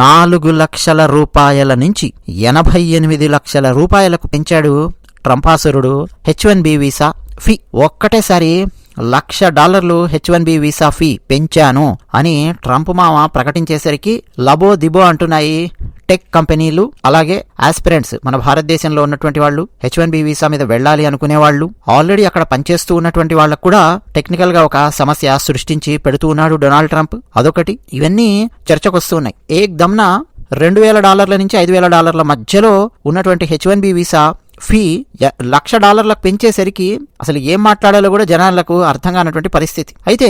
నాలుగు లక్షల రూపాయల నుంచి ఎనభై ఎనిమిది లక్షల రూపాయలకు పెంచాడు ట్రంపాసురుడు H one B visa fee. ఒక్కటేసారి లక్ష డాలర్లు H one B visa fee పెంచాను అని ట్రంప్ మామ ప్రకటించేసరికి లబో దిబో అంటున్నాయి. టెక్ కంపెనీలు అలాగే ఆస్పిరెంట్స్ మన భారతదేశంలో ఉన్నటువంటి వాళ్ళు హెచ్ వన్ బి వీసా మీద వెళ్ళాలి అనుకునే వాళ్ళు ఆల్రెడీ అక్కడ పనిచేస్తూ ఉన్నటువంటి వాళ్ళకు కూడా టెక్నికల్గా ఒక సమస్య సృష్టించి పెడుతూ ఉన్నాడు డొనాల్డ్ ట్రంప్. అదొకటి. ఇవన్నీ చర్చకు వస్తున్నాయి ఏక్ దమ్న రెండు వేల డాలర్ల నుంచి ఐదు వేల డాలర్ల మధ్యలో ఉన్నటువంటి H one B visa fee లక్ష డాలర్లకు పెంచేసరికి అసలు ఏం మాట్లాడాలో కూడా జనాలకు అర్థం కానటువంటి పరిస్థితి. అయితే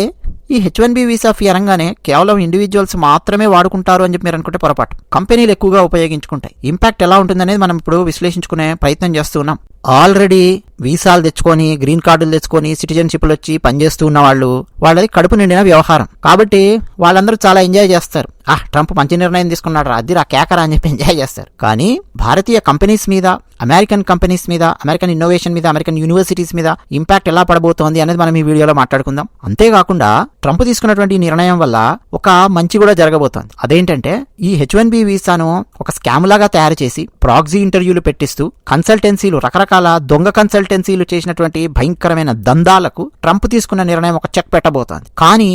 ఈ H one B visa fee అనగానే కేవలం ఇండివిజువల్స్ మాత్రమే వాడుకుంటారు అని చెప్పి మీరు అనుకుంటే పొరపాటు. కంపెనీలు ఎక్కువగా ఉపయోగించుకుంటాయి. ఇంపాక్ట్ ఎలా ఉంటుందనేది మనం ఇప్పుడు విశ్లేషించుకునే ప్రయత్నం చేస్తున్నాం ఆల్రెడీ వీసాలు తెచ్చుకొని గ్రీన్ కార్డులు తెచ్చుకొని సిటిజన్షిప్లు వచ్చి పనిచేస్తూ ఉన్న వాళ్ళు వాళ్ళది కడుపు నిండిన వ్యవహారం. కాబట్టి వాళ్ళందరూ చాలా ఎంజాయ్ చేస్తారు. ఆ ట్రంప్ మంచి నిర్ణయం తీసుకున్నాడు రా అది రా కేకరా అని చెప్పి ఎంజాయ్ చేస్తారు. కానీ భారతీయ కంపెనీస్ మీద అమెరికన్ కంపెనీస్ మీద అమెరికన్ ఇన్నోవేషన్ మీద అమెరికన్ యూనివర్సిటీస్ మీద ఇంపాక్ట్ ఎలా పడబోతోంది అనేది మనం ఈ వీడియోలో మాట్లాడుకుందాం. అంతేకాకుండా ట్రంప్ తీసుకున్నటువంటి ఈ నిర్ణయం వల్ల ఒక మంచి కూడా జరగబోతోంది. అదేంటంటే ఈ హెచ్ వన్ బి వీసాను ఒక స్కామ్ లాగా తయారు చేసి ప్రాక్సీ ఇంటర్వ్యూలు పెట్టిస్తూ కన్సల్టెన్సీలు రకరకాల దొంగ కన్సల్ట్ కన్సల్టెన్సీలు చేసినటువంటి భయంకరమైన దందాలకు ట్రంప్ తీసుకున్న నిర్ణయం ఒక చెక్ పెట్టబోతోంది. కానీ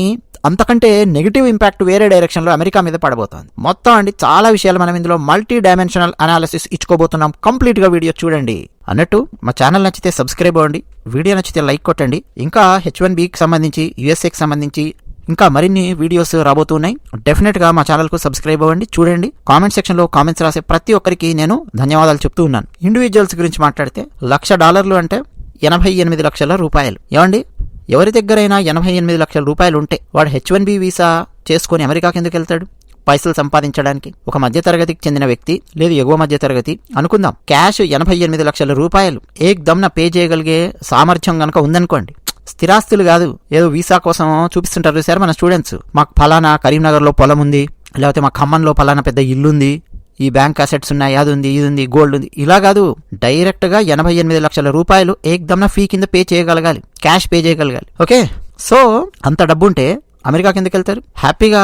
అంతకంటే నెగిటివ్ ఇంపాక్ట్ వేరే డైరెక్షన్లో అమెరికా మీద పడబోతోంది. మొత్తం అండి చాలా విషయాలు మనం ఇందులో మల్టీ డైమెన్షనల్ అనాలిసిస్ ఇచ్చుకోబోతున్నాం. కంప్లీట్గా వీడియో చూడండి. అన్నట్టు మా ఛానల్ నచ్చితే సబ్స్క్రైబ్ అవ్వండి. వీడియో నచ్చితే లైక్ కొట్టండి. ఇంకా హెచ్ వన్ బికి సంబంధించి యుఎస్ఏకి సంబంధించి ఇంకా మరిన్ని వీడియోస్ రాబోతున్నాయి. డెఫినెట్గా మా ఛానల్కు సబ్స్క్రైబ్ అవ్వండి చూడండి. కామెంట్ సెక్షన్లో కామెంట్స్ రాసే ప్రతి ఒక్కరికి నేను ధన్యవాదాలు చెప్తూ ఉన్నాను. ఇండివిజువల్స్ గురించి మాట్లాడితే లక్ష డాలర్లు అంటే ఎనభై ఎనిమిది లక్షల రూపాయలు. ఏమండి? ఎవరి దగ్గరైనా ఎనభై ఎనిమిది లక్షల రూపాయలు ఉంటే వాడు హెచ్ వన్ బి వీసా చేసుకొని అమెరికాకి ఎందుకు వెళ్తాడు? పైసలు సంపాదించడానికి ఒక మధ్య తరగతికి చెందిన వ్యక్తి లేదు ఎగువ మధ్యతరగతి అనుకుందాం. క్యాష్ ఎనభై ఎనిమిది లక్షల రూపాయలు. ఏక్ దమ్న పే చేయగలిగే సామర్థ్యం కనుక ఉందనుకోండి. స్థిరాస్తులు కాదు ఏదో వీసా కోసం చూపిస్తుంటారు సార్ మన స్టూడెంట్స్? మాకు ఫలానా కరీంనగర్లో పొలం ఉంది లేకపోతే మా ఖమ్మంలో ఫలానా పెద్ద ఇల్లు ఉంది ఈ బ్యాంక్ అసెట్స్ ఉన్నాయి అది ఉంది ఇది ఉంది గోల్డ్ ఉంది. ఇలా కాదు డైరెక్ట్గా ఎనభై ఎనిమిది లక్షల రూపాయలు ఏక్ దమ్న ఫీ కింద పే చేయగలగాలి క్యాష్ పే చేయగలగాలి ఓకే? సో అంత డబ్బు ఉంటే అమెరికా కిందకి వెళ్తారు హ్యాపీగా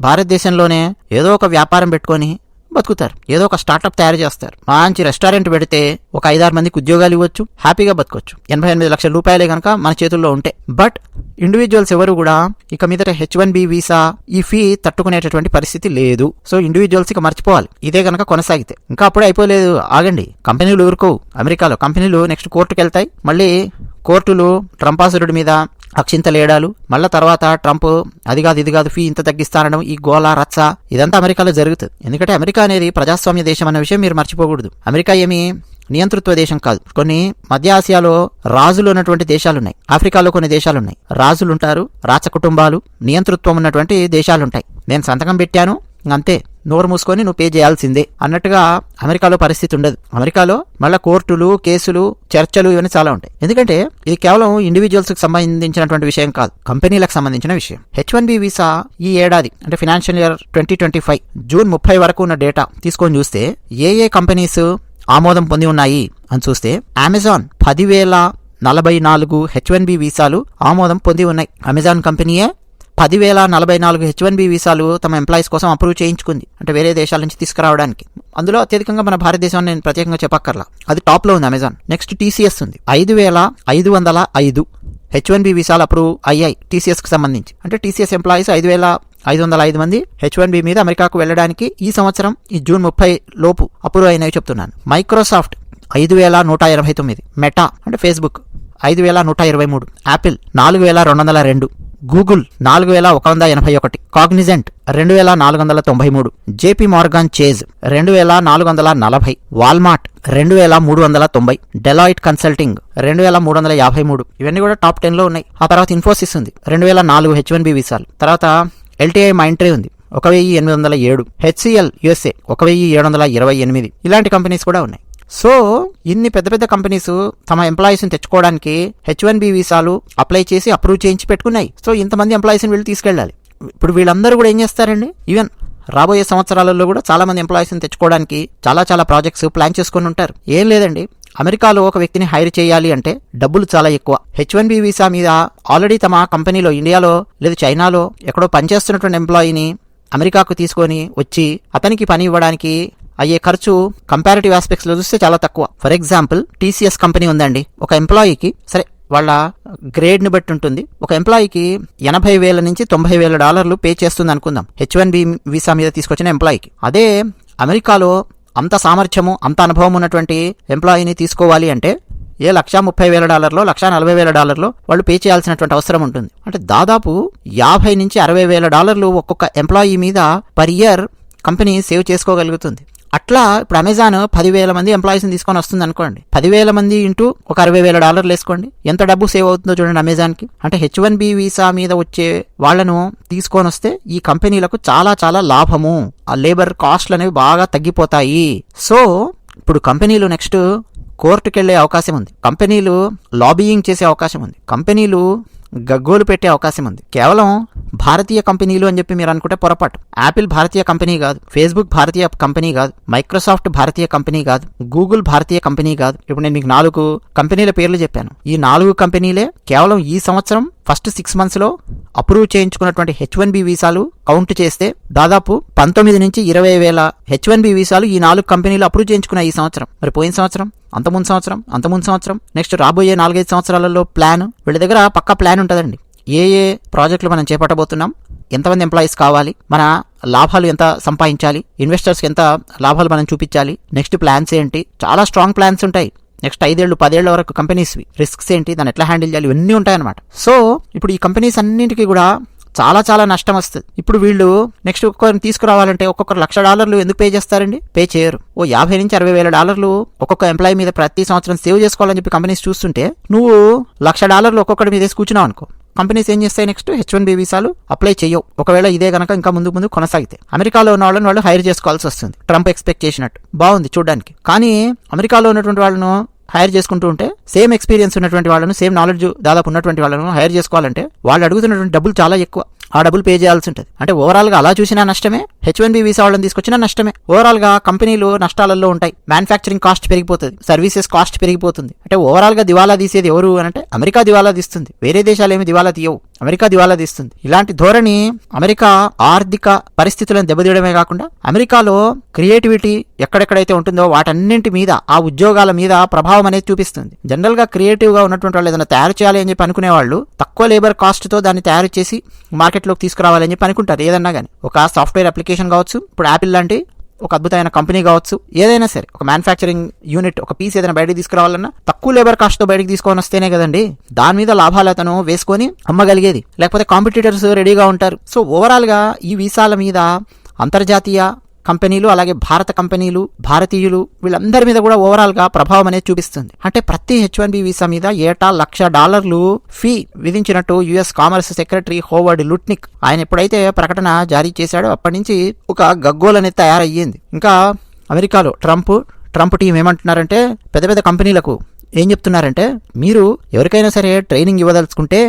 భారతదేశంలోనే ఏదో ఒక వ్యాపారం పెట్టుకొని బతుకుతారు. ఏదో ఒక స్టార్టప్ తయారు చేస్తారు. మంచి రెస్టారెంట్ పెడితే ఒక ఐదారు మందికి ఉద్యోగాలు ఇవ్వచ్చు హ్యాపీగా బతకొచ్చు. ఎనభై ఎనిమిది లక్షల రూపాయలే కనుక మన చేతుల్లో ఉంటే. బట్ ఇండివిజువల్స్ ఎవరు కూడా ఇక మీదట హెచ్ వన్ బి వీసా ఈ ఫీ తట్టుకునేటటువంటి పరిస్థితి లేదు. సో ఇండివిజువల్స్ ఇక మర్చిపోవాలి. ఇదే కనుక కొనసాగితే. ఇంకా అప్పుడే అయిపోలేదు. ఆగండి. కంపెనీలు ఊరుకోవు. అమెరికాలో కంపెనీలు నెక్స్ట్ కోర్టుకు వెళ్తాయి మళ్ళీ కోర్టులు ట్రంపాసురుడి మీద అక్షింతలేడాలు మళ్ళా తర్వాత ట్రంప్ అది కాదు ఇది కాదు ఫీ ఇంత తగ్గిస్తానడం ఈ గోల రచ్చ ఇదంతా అమెరికాలో జరుగుతుంది. ఎందుకంటే అమెరికా అనేది ప్రజాస్వామ్య దేశం అన్న విషయం మీరు మర్చిపోకూడదు. అమెరికా ఏమి నియంతృత్వ దేశం కాదు. కొన్ని మధ్య ఆసియాలో రాజులు ఉన్నటువంటి దేశాలున్నాయి. ఆఫ్రికాలో కొన్ని దేశాలున్నాయి. రాజులుంటారు రాచ కుటుంబాలు నియంతృత్వం ఉన్నటువంటి దేశాలుంటాయి. నేను సంతకం పెట్టాను అంతే. నోరు మూసుకొని నువ్వు పే చేయాల్సిందే. అన్నట్టుగా అమెరికాలో పరిస్థితి ఉండదు. అమెరికాలో మళ్ళీ కోర్టులు కేసులు చర్చలు ఇవన్నీ చాలా ఉంటాయి. ఎందుకంటే ఇది కేవలం ఇండివిజువల్స్కి సంబంధించినటువంటి విషయం కాదు. కంపెనీలకు సంబంధించిన విషయం. హెచ్ వన్ బి వీసా ఈ ఏడాది అంటే financial year twenty twenty five June ముప్పై వరకు ఉన్న డేటా తీసుకొని చూస్తే ఏ ఏ కంపెనీస్ ఆమోదం పొంది ఉన్నాయి అని చూస్తే అమెజాన్ పదివేల నలభై నాలుగు హెచ్ వన్ బి వీసాలు ఆమోదం పొంది ఉన్నాయి. అమెజాన్ కంపెనీయే పదివేల నలభై నాలుగు హెచ్ వన్ బి వీసాలు తమ ఎంప్లాయీస్ కోసం అప్రూవ్ చేయించుకుంది. అంటే వేరే దేశాల నుంచి తీసుకురావడానికి. అందులో అత్యధికంగా మన భారతదేశం నేను ప్రత్యేకంగా చెప్పక్కర్లా. అది టాప్లో ఉంది అమెజాన్. నెక్స్ట్ టీసీఎస్ ఉంది. ఐదు వేల ఐదు వందల ఐదు హెచ్ వన్ బి వీసాలు అప్రూవ్ అయ్యాయి టీసీఎస్కి సంబంధించి. అంటే టీసీఎస్ ఎంప్లాయీస్ ఐదు వేల ఐదు వందల ఐదు మంది హెచ్ వన్ బి మీద అమెరికాకు వెళ్ళడానికి ఈ సంవత్సరం ఈ జూన్ ముప్పై లోపు అప్రూవ్ అయినవి చెప్తున్నాను. మైక్రోసాఫ్ట్ ఐదు వేల నూట ఇరవై తొమ్మిది. మెటా అంటే ఫేస్బుక్ ఐదు వేల నూట ఇరవై మూడు. యాపిల్ నాలుగు వేల రెండు వందల రెండు. గూగుల్ నాలుగు వేల ఒక వంద ఎనభై ఒకటి కాగ్నిజెంట్ రెండు వేల నాలుగు వందల తొంభై మూడు జేపీ మార్గాన్ చేజ్ రెండు వేల నాలుగు వందల నలభై వాల్మార్ట్ రెండు వేల మూడు వందల తొంభై డెలాయిట్ కన్సల్టింగ్ రెండు వేల మూడు వందల యాభై మూడు. ఇవన్నీ కూడా టాప్ టెన్లో ఉన్నాయి. ఆ తర్వాత ఇన్ఫోసిస్ ఉంది. రెండు వేల నాలుగు హెచ్ వన్ బి వీసాలు. తర్వాత ఎల్టీఐ మైంట్రీ ఉంది. ఒక వెయ్యి ఎనిమిది వందల ఏడు. హెచ్సిఎల్ యుఎస్ఏ ఒక వెయ్యి ఏడు వందల ఇరవై ఎనిమిది. ఇలాంటి కంపెనీస్ కూడా ఉన్నాయి. సో ఇన్ని పెద్ద పెద్ద కంపెనీస్ తమ ఎంప్లాయీస్ తెచ్చుకోవడానికి హెచ్ వన్ బి వీసాలు అప్లై చేసి అప్రూవ్ చేయించి పెట్టుకున్నాయి. సో ఇంతమంది ఎంప్లాయీస్ని వీళ్ళు తీసుకెళ్ళాలి. ఇప్పుడు వీళ్ళందరూ కూడా ఏం చేస్తారండి? ఈవెన్ రాబోయే సంవత్సరాలలో కూడా చాలా మంది ఎంప్లాయీస్ తెచ్చుకోవడానికి చాలా చాలా ప్రాజెక్ట్స్ ప్లాన్ చేసుకొని ఉంటారు. ఏం లేదండి. అమెరికాలో ఒక వ్యక్తిని హైర్ చేయాలి అంటే డబ్బులు చాలా ఎక్కువ. హెచ్ వన్ బి వీసా మీద ఆల్రెడీ తమ కంపెనీలో ఇండియాలో లేదా చైనాలో ఎక్కడో పనిచేస్తున్నటువంటి ఎంప్లాయీని అమెరికాకు తీసుకొని వచ్చి అతనికి పని ఇవ్వడానికి అయ్యే ఖర్చు కంపారిటివ్ ఆస్పెక్ట్స్లో చూస్తే చాలా తక్కువ. ఫర్ ఎగ్జాంపుల్ టీసీఎస్ కంపెనీ ఉందండి. ఒక ఎంప్లాయీకి సరే వాళ్ళ గ్రేడ్ని బట్టి ఉంటుంది. ఒక ఎంప్లాయీకి ఎనభై వేల నుంచి తొంభై వేల డాలర్లు పే చేస్తుంది అనుకుందాం. హెచ్ వన్ బి వీసా మీద తీసుకొచ్చిన ఎంప్లాయీకి అదే అమెరికాలో అంత సామర్థ్యము అంత అనుభవం ఉన్నటువంటి ఎంప్లాయీని తీసుకోవాలి అంటే ఏ లక్ష ముప్పై వేల డాలర్లో లక్ష నలభై వేల డాలర్లో వాళ్ళు పే చేయాల్సినటువంటి అవసరం ఉంటుంది. అంటే దాదాపు యాభై నుంచి అరవై వేల డాలర్లు ఒక్కొక్క ఎంప్లాయీ మీద పర్ ఇయర్ కంపెనీ సేవ్ చేసుకోగలుగుతుంది. అట్లా ఇప్పుడు అమెజాన్ పదివేల మంది ఎంప్లాయీస్ని తీసుకొని వస్తుంది అనుకోండి. పదివేల మంది ఇంటూ ఒక అరవై వేల డాలర్లు వేసుకోండి. ఎంత డబ్బు సేవ్ అవుతుందో చూడండి అమెజాన్కి. అంటే హెచ్ వన్ బి వీసా మీద వచ్చే వాళ్ళను తీసుకొని వస్తే ఈ కంపెనీలకు చాలా చాలా లాభము. ఆ లేబర్ కాస్ట్లు అనేవి బాగా తగ్గిపోతాయి. సో ఇప్పుడు కంపెనీలు నెక్స్ట్ కోర్టుకెళ్ళే అవకాశం ఉంది. కంపెనీలు లాబీయింగ్ చేసే అవకాశం ఉంది. కంపెనీలు గగ్గోలు పెట్టే అవకాశం ఉంది. కేవలం భారతీయ కంపెనీలు అని చెప్పి మీరు అనుకుంటే పొరపాటు. యాపిల్ భారతీయ కంపెనీ కాదు. ఫేస్బుక్ భారతీయ కంపెనీ కాదు. మైక్రోసాఫ్ట్ భారతీయ కంపెనీ కాదు. గూగుల్ భారతీయ కంపెనీ కాదు. ఇప్పుడు నేను మీకు నాలుగు కంపెనీల పేర్లు చెప్పాను. ఈ నాలుగు కంపెనీలే కేవలం ఈ సంవత్సరం ఫస్ట్ సిక్స్ మంత్స్లో అప్రూవ్ చేయించుకున్నటువంటి హెచ్ వన్ బి వీసాలు కౌంట్ చేస్తే దాదాపు పంతొమ్మిది నుంచి ఇరవై వేల హెచ్ వన్ బి వీసాలు ఈ నాలుగు కంపెనీలు అప్రూవ్ చేయించుకున్నాయి ఈ సంవత్సరం. మరి పోయిన సంవత్సరం అంత ముందు సంవత్సరం అంత ముందు సంవత్సరం నెక్స్ట్ రాబోయే నాలుగైదు సంవత్సరాలలో ప్లాన్ వీళ్ళ దగ్గర పక్కా ప్లాన్ ఉంటుందండి. ఏ ఏ ప్రాజెక్టులు మనం చేపట్టబోతున్నాం ఎంతమంది ఎంప్లాయీస్ కావాలి మన లాభాలు ఎంత సంపాదించాలి ఇన్వెస్టర్స్కి ఎంత లాభాలు మనం చూపించాలి నెక్స్ట్ ప్లాన్స్ ఏంటి చాలా స్ట్రాంగ్ ప్లాన్స్ ఉంటాయి. నెక్స్ట్ ఐదేళ్ళు పదేళ్ళ వరకు కంపెనీస్వి రిస్క్స్ ఏంటి దాన్ని ఎట్లా హ్యాండిల్ చేయాలి ఇవన్నీ ఉంటాయన్నమాట. సో ఇప్పుడు ఈ కంపెనీస్ అన్నింటికి కూడా చాలా చాలా నష్టం వస్తుంది. ఇప్పుడు వీళ్ళు నెక్స్ట్ ఒక్కొక్కరిని తీసుకురావాలంటే ఒక్కొక్కరు లక్ష డాలర్లు ఎందుకు పే చేస్తారండి? పే చేయరు. ఓ యాభై నుంచి అరవై వేల డాలర్లు ఒక్కొక్క ఎంప్లాయీ మీద ప్రతి సంవత్సరం సేవ్ చేసుకోవాలని చెప్పి కంపెనీస్ చూస్తుంటే నువ్వు లక్ష డాలర్లు ఒక్కొక్కటి మీద వేసి కూర్చున్నావు అనుకో. కంపెనీస్ ఏం చేస్తాయి నెక్స్ట్ హెచ్ వన్ బి వీసాలు అప్లై చేయవు. ఒకవేళ ఇదే కనుక ఇంకా ముందు ముందు కొనసాగితే. అమెరికాలో ఉన్న వాళ్ళని వాళ్ళు హైర్ చేసుకోవాల్సి వస్తుంది. ట్రంప్ ఎక్స్పెక్ట్ చేసినట్టు. బాగుంది చూడడానికి. కానీ అమెరికాలో ఉన్నటువంటి వాళ్ళను హైర్ చేసుకుంటూ ఉంటే సేమ్ ఎక్స్పీరియన్స్ ఉన్నటువంటి వాళ్ళను సేమ్ నాలెడ్జ్ దాదాపు ఉన్నటువంటి వాళ్ళను హైర్ చేసుకోవాలంటే వాళ్ళు అడుగుతున్నటువంటి డబ్బులు చాలా ఎక్కువ. ఆ డబ్బులు పే చేయాల్సి ఉంటుంది. అంటే ఓవరాల్గా అలా చూసినా నష్టమే హెచ్ వన్ బి వీసా వాళ్ళని తీసుకొచ్చినా నష్టమే. ఓవరాల్గా కంపెనీలు నష్టాలలో ఉంటాయి. మ్యానుఫ్యాక్చరింగ్ కాస్ట్ పెరిగిపోతుంది. సర్వీసెస్ కాస్ట్ పెరిగిపోతుంది. అంటే ఓవరాల్గా దివాలా తీసేది ఎవరు అంటే అమెరికా దివాలా తీస్తుంది. వేరే దేశాలు ఏమి దివాలా తీయవు. అమెరికా దివాలా తీస్తుంది. ఇలాంటి ధోరణి అమెరికా ఆర్థిక పరిస్థితులను దెబ్బతీయడమే కాకుండా అమెరికాలో క్రియేటివిటీ ఎక్కడెక్కడైతే ఉంటుందో వాటన్నింటి మీద ఆ ఉద్యోగాల మీద ప్రభావం అనేది చూపిస్తుంది. జనరల్గా క్రియేటివ్గా ఉన్నటువంటి వాళ్ళు ఏదైనా తయారు చేయాలి అని చెప్పి అనుకునే వాళ్ళు తక్కువ లేబర్ కాస్ట్తో దాన్ని తయారు చేసి మార్కెట్లోకి తీసుకురావాలని చెప్పి అనుకుంటారు ఏదన్నా కానీ ఒక సాఫ్ట్వేర్ అప్లికేషన్ కావచ్చు ఇప్పుడు యాపిల్ లాంటి ఒక అద్భుతమైన కంపెనీ కావచ్చు ఏదైనా సరే ఒక మ్యానుఫ్యాక్చరింగ్ యూనిట్ ఒక పీస్ ఏదైనా బయటకు తీసుకురావాలన్నా తక్కువ లేబర్ కాస్ట్తో బయటకు తీసుకొని వస్తేనే కదండి దాని మీద లాభాలు అతను వేసుకొని అమ్మగలిగేది. లేకపోతే కాంపిటీటర్స్ రెడీగా ఉంటారు. సో ఓవరాల్గా ఈ వీసాల మీద అంతర్జాతీయ కంపెనీలు అలాగే భారత కంపెనీలు భారతీయులు వీళ్ళందరి మీద కూడా ఓవరాల్గా ప్రభావం అనేది చూపిస్తుంది. అంటే ప్రతి హెచ్ వన్ బి వీసా మీద ఏటా లక్ష డాలర్లు fee విధించినట్టు US commerce secretary Howard Lutnick ఆయన ఎప్పుడైతే ప్రకటన జారీ చేశాడో అప్పటి నుంచి ఒక గగ్గోల్ అనేది తయారయ్యింది. ఇంకా అమెరికాలో ట్రంప్ ట్రంప్ టీం ఏమంటున్నారంటే పెద్ద పెద్ద కంపెనీలకు ఏం చెప్తున్నారంటే మీరు ఎవరికైనా సరే ట్రైనింగ్ ఇవ్వదలుచుకుంటే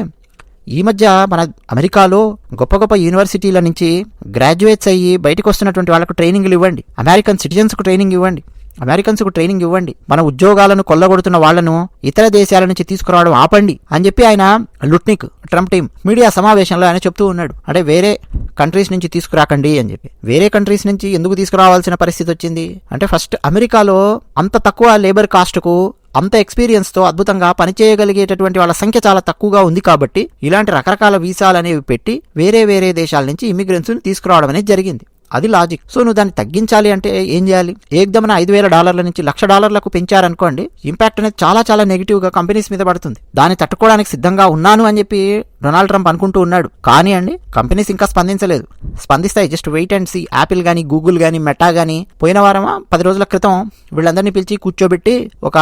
ఈ మధ్య మన అమెరికాలో గొప్ప గొప్ప యూనివర్సిటీల నుంచి గ్రాడ్యుయేట్స్ అయ్యి బయటకు వస్తున్నటువంటి వాళ్ళకు ట్రైనింగ్లు ఇవ్వండి. అమెరికన్ సిటిజన్స్కు ట్రైనింగ్ ఇవ్వండి. అమెరికన్స్కు ట్రైనింగ్ ఇవ్వండి. మన ఉద్యోగాలను కొల్లగొడుతున్న వాళ్ళను ఇతర దేశాల నుంచి తీసుకురావడం ఆపండి అని చెప్పి ఆయన లుట్నిక్ ట్రంప్ టీం మీడియా సమావేశంలో ఆయన చెప్తూ ఉన్నాడు. అంటే వేరే కంట్రీస్ నుంచి తీసుకురాకండి అని చెప్పి. వేరే కంట్రీస్ నుంచి ఎందుకు తీసుకురావాల్సిన పరిస్థితి వచ్చింది? అంటే ఫస్ట్ అమెరికాలో అంత తక్కువ లేబర్ కాస్ట్కు అంత ఎక్స్పీరియన్స్తో అద్భుతంగా పనిచేయగలిగేటటువంటి వాళ్ళ సంఖ్య చాలా తక్కువగా ఉంది కాబట్టి ఇలాంటి రకరకాల వీసాలు అనేవి పెట్టి వేరే వేరే దేశాల నుంచి ఇమిగ్రెంట్స్ని తీసుకురావడం అనేది జరిగింది. అది లాజిక్ సో నువ్వు దాన్ని తగ్గించాలి అంటే ఏం చేయాలి? ఏకదమన ఐదు వేల డాలర్ల నుంచి లక్ష డాలర్లకు పెంచారనుకోండి ఇంపాక్ట్ అనేది చాలా చాలా నెగిటివ్గా కంపెనీస్ మీద పడుతుంది. దాన్ని తట్టుకోవడానికి సిద్ధంగా ఉన్నాను అని చెప్పి డొనాల్డ్ ట్రంప్ అనుకుంటూ ఉన్నాడు. కానీ అండి కంపెనీస్ ఇంకా స్పందించలేదు. స్పందిస్తాయి. Just wait and see Apple కానీ గూగుల్ కానీ మెటా కానీ పోయిన వారమా పది రోజుల క్రితం వీళ్ళందరినీ పిలిచి కూర్చోబెట్టి ఒక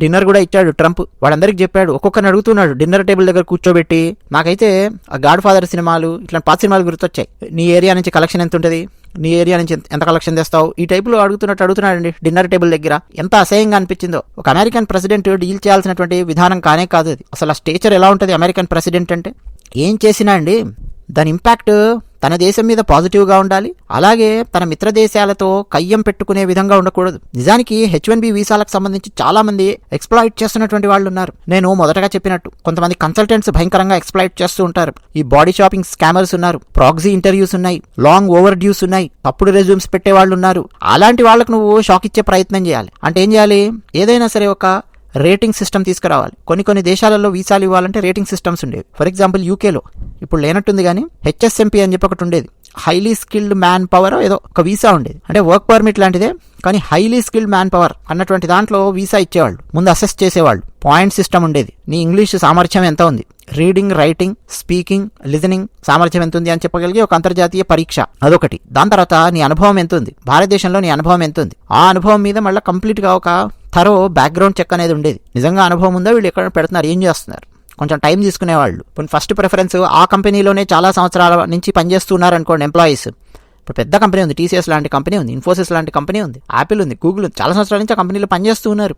డిన్నర్ కూడా ఇచ్చాడు ట్రంప్ వాళ్ళందరికీ చెప్పాడు. ఒక్కొక్కరిని అడుగుతున్నాడు డిన్నర్ టేబుల్ దగ్గర కూర్చోబెట్టి నాకైతే ఆ గాడ్ ఫాదర్ సినిమాలు ఇట్లాంటి పాత సినిమాలు గుర్తొచ్చాయి. నీ ఏరియా నుంచి కలెక్షన్ ఎంత ఉంటుంది? నీ ఏరియా నుంచి ఎంత- ఎంత కలెక్షన్ తెస్తావు? ఈ టైపులో అడుగుతున్నట్టు అడుగుతున్నాడండి. డిన్నర్ టేబుల్ దగ్గర ఎంత అసహ్యంగా అనిపించిందో. ఒక అమెరికన్ ప్రెసిడెంట్ డీల్ చేయాల్సినటువంటి విధానం కానే కాదు అది అసలు ఆ స్టేచర్ ఎలా ఉంటుంది అమెరికన్ ప్రెసిడెంట్ అంటే? ఏం చేసినా అండి దాని ఇంపాక్ట్ తన దేశం మీద పాజిటివ్గా ఉండాలి. అలాగే తన మిత్ర దేశాలతో కయ్యం పెట్టుకునే విధంగా ఉండకూడదు. నిజానికి హెచ్ వన్ బి వీసాలకు సంబంధించి చాలా మంది ఎక్స్ప్లాయిట్ చేస్తున్నటువంటి వాళ్ళు ఉన్నారు. నేను మొదటగా చెప్పినట్టు కొంతమంది కన్సల్టెంట్స్ భయంకరంగా ఎక్స్ప్లాయిట్ చేస్తూ ఉంటారు. ఈ బాడీ షాపింగ్ స్కామర్స్ ఉన్నారు. ప్రాక్సీ ఇంటర్వ్యూస్ ఉన్నాయి. లాంగ్ ఓవర్ డ్యూస్ ఉన్నాయి. తప్పుడు రెజ్యూమ్స్ పెట్టే వాళ్ళు ఉన్నారు. అలాంటి వాళ్ళకు నువ్వు షాక్ ఇచ్చే ప్రయత్నం చేయాలి. అంటే ఏం చేయాలి? ఏదైనా సరే ఒక రేటింగ్ సిస్టమ్ తీసుకురావాలి. కొన్ని కొన్ని దేశాలలో వీసాలు ఇవ్వాలంటే రేటింగ్ సిస్టమ్స్ ఉండేవి. ఫర్ ఎగ్జాంపుల్ యూకేలో ఇప్పుడు లేనట్టుంది కానీ హెచ్ఎస్ఎంపీ అని చెప్పి ఒకటి ఉండేది. హైలీ స్కిల్డ్ మ్యాన్ పవర్ ఏదో ఒక వీసా ఉండేది. అంటే వర్క్ పర్మిట్ లాంటిదే కానీ హైలీ స్కిల్డ్ మ్యాన్ పవర్ అన్నటువంటి దాంట్లో వీసా ఇచ్చేవాళ్ళు. ముందు అసెస్ చేసేవాళ్ళు. పాయింట్ సిస్టమ్ ఉండేది. నీ ఇంగ్లీష్ సామర్థ్యం ఎంత ఉంది? రీడింగ్ రైటింగ్ స్పీకింగ్ లిజనింగ్ సామర్థ్యం ఎంత ఉంది అని చెప్పగలిగే ఒక అంతర్జాతీయ పరీక్ష. అదొకటి. దాని తర్వాత నీ అనుభవం ఎంత ఉంది? భారతదేశంలో నీ అనుభవం ఎంత ఉంది? ఆ అనుభవం మీద మళ్ళీ కంప్లీట్గా ఒక థరో బ్యాక్గ్రౌండ్ చెక్ అనేది ఉండేది. నిజంగా అనుభవం ఉందా? వీళ్ళు ఎక్కడ పెడుతున్నారు? ఏం చేస్తున్నారు? కొంచెం టైం తీసుకునేవాళ్ళు. ఇప్పుడు ఫస్ట్ ప్రిఫరెన్స్ ఆ కంపెనీలోనే చాలా సంవత్సరాల నుంచి పనిచేస్తున్నారు అనుకోండి ఎంప్లాయీస్ ఇప్పుడు పెద్ద కంపెనీ ఉంది. టీసీఎస్ లాంటి కంపెనీ ఉంది. ఇన్ఫోసిస్ లాంటి కంపెనీ ఉంది. యాపిల్ ఉంది. గూగుల్ ఉంది. చాలా సంవత్సరాల నుంచి ఆ కంపెనీలో పనిచేస్తూ ఉన్నారు.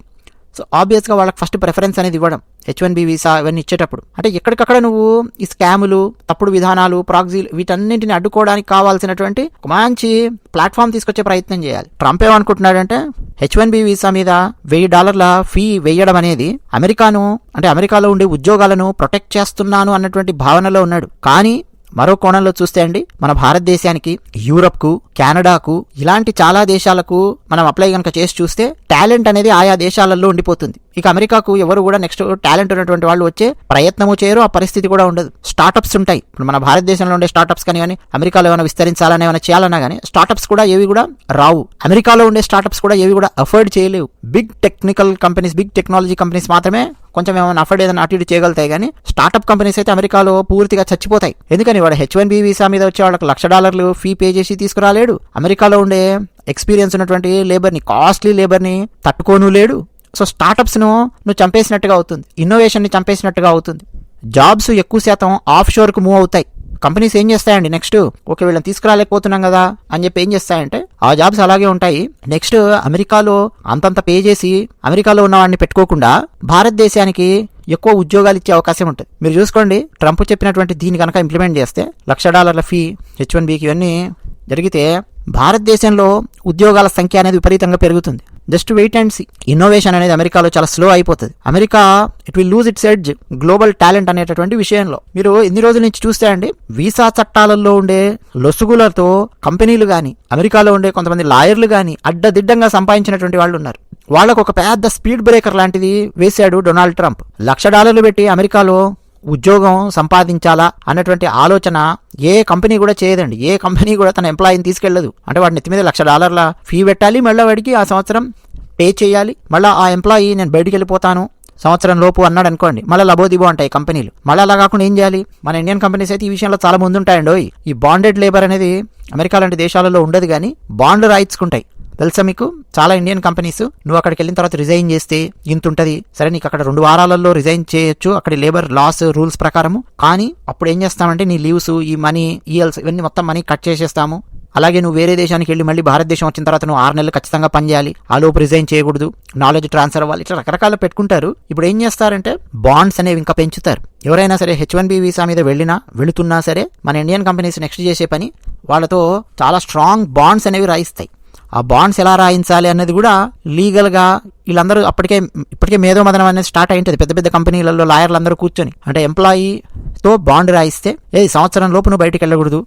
సో ఆబ్వియస్గా వాళ్ళకి ఫస్ట్ ప్రిఫరెన్స్ అనేది ఇవ్వడం. హెచ్ వన్ బి వీసా ఇవన్నీ ఇచ్చేటప్పుడు. అంటే ఎక్కడికక్కడ నువ్వు ఈ స్కాములు తప్పుడు విధానాలు ప్రాక్సీలు వీటన్నింటిని అడ్డుకోవడానికి కావాల్సినటువంటి ఒక మంచి ప్లాట్ఫామ్ తీసుకొచ్చే ప్రయత్నం చేయాలి. ట్రంప్ ఏమనుకుంటున్నాడంటే హెచ్ వన్ బి వీసా మీద వెయ్యి డాలర్ల ఫీ వేయడం అనేది అమెరికాను అంటే అమెరికాలో ఉండే ఉద్యోగాలను ప్రొటెక్ట్ చేస్తున్నాను అన్నటువంటి భావనలో ఉన్నాడు. కానీ మరో కోణంలో చూస్తే అండి మన భారతదేశానికి యూరప్కు కెనడాకు ఇలాంటి చాలా దేశాలకు మనం అప్లై కనుక చేసి చూస్తే టాలెంట్ అనేది ఆయా దేశాలలో ఉండిపోతుంది. ఇక అమెరికాకు ఎవరు కూడా నెక్స్ట్ టాలెంట్ ఉన్నటువంటి వాళ్ళు వచ్చే ప్రయత్నము చేయరు ఆ పరిస్థితి కూడా ఉండదు. స్టార్టప్స్ ఉంటాయి. ఇప్పుడు మన భారతదేశంలో ఉండే స్టార్టప్స్ కానీ కానీ అమెరికాలో ఏమైనా విస్తరించాలని ఏమైనా చేయాలన్నా కానీ స్టార్టప్స్ కూడా ఏవి కూడా రావు. అమెరికాలో ఉండే స్టార్టప్స్ కూడా ఏవి కూడా అఫోర్డ్ చేయలేవు. Big technical companies big technology companies మాత్రమే కొంచెం ఏమైనా అఫర్డ్ ఏదైనా అటు ఇటు చేయగలుగుతాయి కానీ స్టార్టప్ కంపెనీస్ అయితే అమెరికాలో పూర్తిగా చచ్చిపోతాయి. ఎందుకని వాడు హెచ్ వన్ బి వీసా మీద వచ్చే వాళ్ళకి లక్ష డాలర్లు ఫీ పే చేసి తీసుకురాలేడు? అమెరికాలో ఉండే ఎక్స్పీరియన్స్ ఉన్నటువంటి లేబర్ని కాస్ట్లీ లేబర్ని తట్టుకోను లేడు. సో స్టార్టప్స్ను నువ్వు చంపేసినట్టుగా అవుతుంది. ఇన్నోవేషన్ని చంపేసినట్టుగా అవుతుంది. జాబ్స్ ఎక్కువ శాతం ఆఫ్ షోర్కు మూవ్ అవుతాయి. కంపెనీస్ ఏం చేస్తాయండి? నెక్స్ట్ ఓకే వీళ్ళని తీసుకురాలేకపోతున్నాం కదా అని చెప్పి ఏం చేస్తాయంటే ఆ జాబ్స్ అలాగే ఉంటాయి. నెక్స్ట్ అమెరికాలో అంతంత పే చేసి అమెరికాలో ఉన్న వాడిని పెట్టుకోకుండా భారతదేశానికి ఎక్కువ ఉద్యోగాలు ఇచ్చే అవకాశం ఉంటుంది. మీరు చూసుకోండి ట్రంప్ చెప్పినటువంటి దీన్ని కనుక ఇంప్లిమెంట్ చేస్తే లక్ష డాలర్ల ఫీ హెచ్ వన్ బీకి ఇవన్నీ జరిగితే భారతదేశంలో ఉద్యోగాల సంఖ్య అనేది విపరీతంగా పెరుగుతుంది. Just wait and see. Innovation అనేది అమెరికాలో చాలా స్లో అయిపోతుంది. America it will lose its edge global talent అనేటటువంటి విషయంలో. మీరు ఎన్ని రోజుల నుంచి చూస్తే అండి వీసా చట్టాలలో ఉండే లొసుగులతో కంపెనీలు కానీ అమెరికాలో ఉండే కొంతమంది లాయర్లు కానీ అడ్డదిడ్డంగా సంపాదించినటువంటి వాళ్ళు ఉన్నారు. వాళ్ళకు ఒక పెద్ద స్పీడ్ బ్రేకర్ లాంటిది వేశాడు డొనాల్డ్ ట్రంప్. లక్ష డాలర్లు పెట్టి అమెరికాలో ఉద్యోగం సంపాదించాలా అన్నటువంటి ఆలోచన ఏ కంపెనీ కూడా చేయదండి. ఏ కంపెనీ కూడా తన ఎంప్లాయీని తీసుకెళ్ళదు అంటే వాడి నెత్తి మీద లక్ష డాలర్ల ఫీ పెట్టాలి. మళ్ళీ వాడికి ఆ సంవత్సరం పే చేయాలి. మళ్ళీ ఆ ఎంప్లాయీ నేను బయటికి వెళ్ళిపోతాను. సంవత్సరం లోపు అన్నాడు అనుకోండి. మళ్ళీ లబోదిబో ఉంటాయి కంపెనీలు. మళ్ళీ అలా కాకుండా ఏం చేయాలి? మన ఇండియన్ కంపెనీస్ అయితే ఈ విషయంలో చాలా ముందు ఉంటాయండి ఈ బాండెడ్ లేబర్ అనేది అమెరికా లాంటి దేశాలలో ఉండదు కానీ బాండ్లు రాయించుకుంటాయి తెలుసా మీకు? చాలా ఇండియన్ కంపెనీస్ నువ్వు అక్కడికి వెళ్ళిన తర్వాత రిజైన్ చేస్తే ఇంత ఉంటుంది సరే నీకు అక్కడ రెండు వారాలలో రిజైన్ చేయొచ్చు. అక్కడ లేబర్ లాస్ రూల్స్ ప్రకారము. కానీ అప్పుడు ఏం చేస్తామంటే నీ లీవ్స్ ఈ మనీ ఈఎల్స్ ఇవన్నీ మొత్తం మనీ కట్ చేసేస్తాము. అలాగే నువ్వు వేరే దేశానికి వెళ్ళి మళ్ళీ భారతదేశం వచ్చిన తర్వాత నువ్వు ఆరు నెలలు ఖచ్చితంగా పనిచేయాలి ఆ లోపు రిజైన్ చేయకూడదు. నాలెడ్జ్ ట్రాన్స్ఫర్ అవ్వాలి. ఇట్లా రకరకాల పెట్టుకుంటారు. ఇప్పుడు ఏం చేస్తారంటే బాండ్స్ అనేవి ఇంకా పెంచుతారు. ఎవరైనా సరే హెచ్ వన్ బి వీసా మీద వెళ్ళినా వెళుతున్నా సరే మన ఇండియన్ కంపెనీస్ నెక్స్ట్ చేసే పని వాళ్ళతో చాలా స్ట్రాంగ్ బాండ్స్ అనేవి రాయిస్తాయి. ఆ బాండ్స్ ఎలా రాయించాలి అన్నది కూడా లీగల్గా వీళ్ళందరూ అప్పటికే ఇప్పటికే మేధో మదనం అనేది స్టార్ట్ అయింటుంది పెద్ద పెద్ద కంపెనీలలో లాయర్లు అందరూ కూర్చొని. అంటే ఎంప్లాయీతో బాండ్ రాయిస్తే ఏ సంవత్సరం లోపు నువ్వు బయటికి వెళ్ళకూడదు.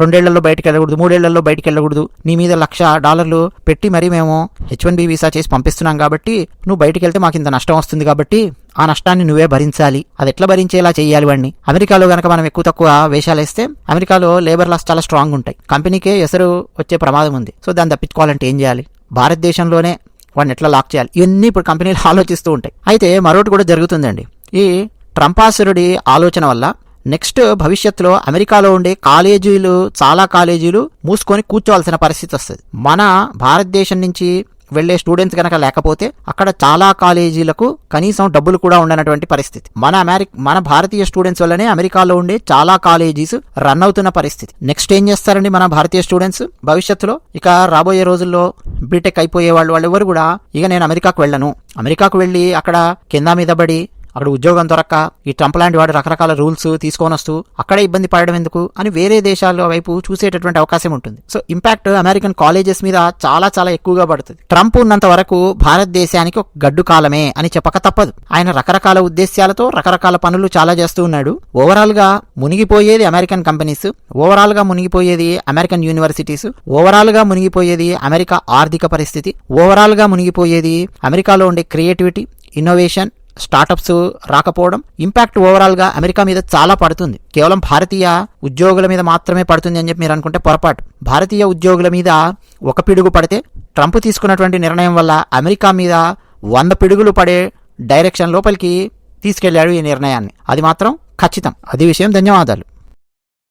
రెండేళ్ళలో బయటికి వెళ్ళకూడదు. మూడేళ్ళలో బయటికి వెళ్ళకూడదు. నీ మీద లక్ష డాలర్లు పెట్టి మరీ మేము హెచ్ వన్ బి వీసా చేసి పంపిస్తున్నాం కాబట్టి నువ్వు బయటికి వెళ్తే మాకు ఇంత నష్టం వస్తుంది కాబట్టి ఆ నష్టాన్ని నువ్వే భరించాలి. అది ఎట్లా భరించేలా చేయాలి వాడిని? అమెరికాలో గనక మనం ఎక్కువ తక్కువ వేషాలు వేస్తే అమెరికాలో లేబర్ లాస్ చాలా స్ట్రాంగ్ ఉంటాయి. కంపెనీకే ఎసరు వచ్చే ప్రమాదం ఉంది. సో దాన్ని తప్పించుకోవాలంటే ఏం చేయాలి? భారతదేశంలోనే వాడిని ఎట్లా లాక్ చేయాలి? ఇవన్నీ ఇప్పుడు కంపెనీలు ఆలోచిస్తూ ఉంటాయి. అయితే మరొకటి కూడా జరుగుతుందండి. ఈ ట్రంపాసురుడి ఆలోచన వల్ల నెక్స్ట్ భవిష్యత్తులో అమెరికాలో ఉండే కాలేజీలు చాలా కాలేజీలు మూసుకొని కూర్చోవలసిన పరిస్థితి వస్తుంది. మన భారతదేశం నుంచి వెళ్ళే స్టూడెంట్స్ కనుక లేకపోతే అక్కడ చాలా కాలేజీలకు కనీసం డబ్బులు కూడా ఉండనటువంటి పరిస్థితి. మన అమెరిక మన భారతీయ స్టూడెంట్స్ వల్లనే అమెరికాలో ఉండే చాలా కాలేజీస్ రన్ అవుతున్న పరిస్థితి. నెక్స్ట్ ఏం చేస్తారండి మన భారతీయ స్టూడెంట్స్ భవిష్యత్తులో ఇక రాబోయే రోజుల్లో బీటెక్ అయిపోయే వాళ్ళు వాళ్ళు ఎవరు కూడా ఇక నేను అమెరికాకు వెళ్ళను. అమెరికాకు వెళ్ళి అక్కడ కింద మీద పడి అక్కడ ఉద్యోగం దొరక్క ఈ ట్రంప్ లాంటి వాడు రకరకాల రూల్స్ తీసుకొని వస్తూ అక్కడే ఇబ్బంది పడడం ఎందుకు అని వేరే దేశాల వైపు చూసేటటువంటి అవకాశం ఉంటుంది. సో ఇంపాక్ట్ అమెరికన్ కాలేజెస్ మీద చాలా చాలా ఎక్కువగా పడుతుంది. ట్రంప్ ఉన్నంత వరకు భారతదేశానికి ఒక గడ్డు కాలమే అని చెప్పక తప్పదు. ఆయన రకరకాల ఉద్దేశాలతో రకరకాల పనులు చాలా చేస్తూ ఉన్నాడు. ఓవరాల్గా మునిగిపోయేది అమెరికన్ కంపెనీస్ ఓవరాల్గా మునిగిపోయేది అమెరికన్ యూనివర్సిటీస్ ఓవరాల్గా మునిగిపోయేది అమెరికా ఆర్థిక పరిస్థితి ఓవరాల్గా మునిగిపోయేది అమెరికాలో ఉండే క్రియేటివిటీ ఇన్నోవేషన్ స్టార్టప్స్ రాకపోవడం ఇంపాక్ట్ ఓవరాల్గా అమెరికా మీద చాలా పడుతుంది. కేవలం భారతీయ ఉద్యోగుల మీద మాత్రమే పడుతుంది అని చెప్పి మీరు అనుకుంటే పొరపాటు. భారతీయ ఉద్యోగుల మీద ఒక పిడుగు పడితే ట్రంప్ తీసుకున్నటువంటి నిర్ణయం వల్ల అమెరికా మీద వంద పిడుగులు పడే డైరెక్షన్ లోపలికి తీసుకెళ్ళాడు ఈ నిర్ణయాన్ని. అది మాత్రం ఖచ్చితం. అది విషయం ధన్యవాదాలు.